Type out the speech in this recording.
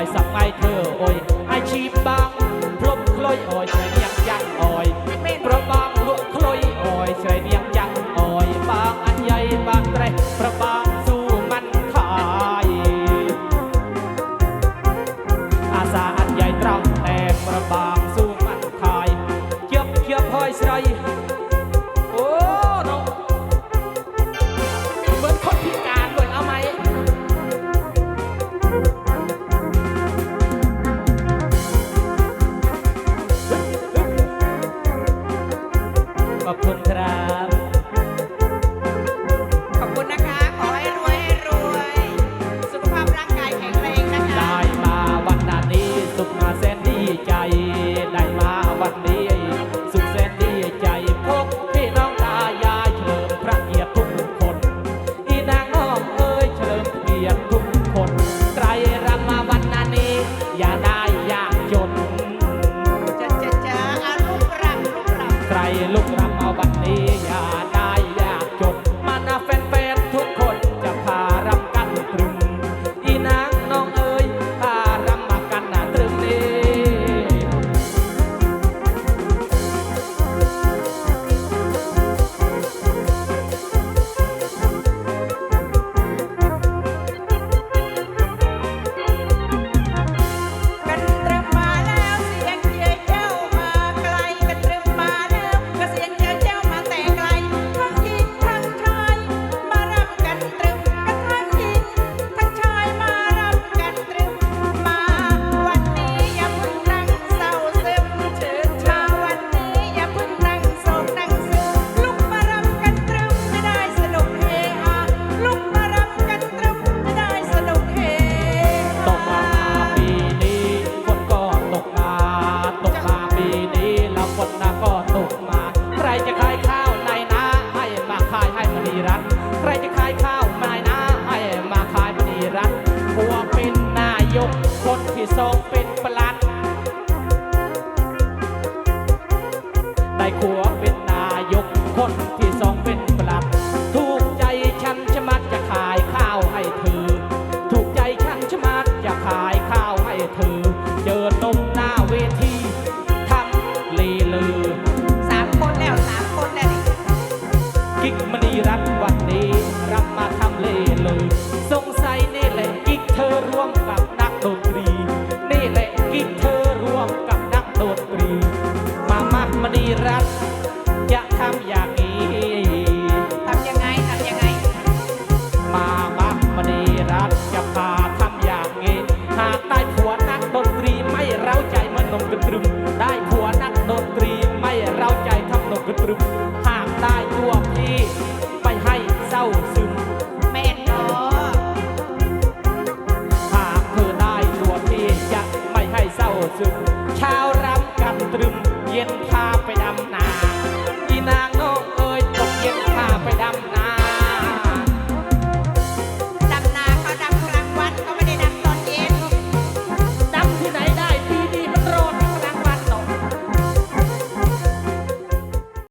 ายสักไอเธอโอ้ยอชีพบางพรมคล้อยอ่อย บัดนี้ kick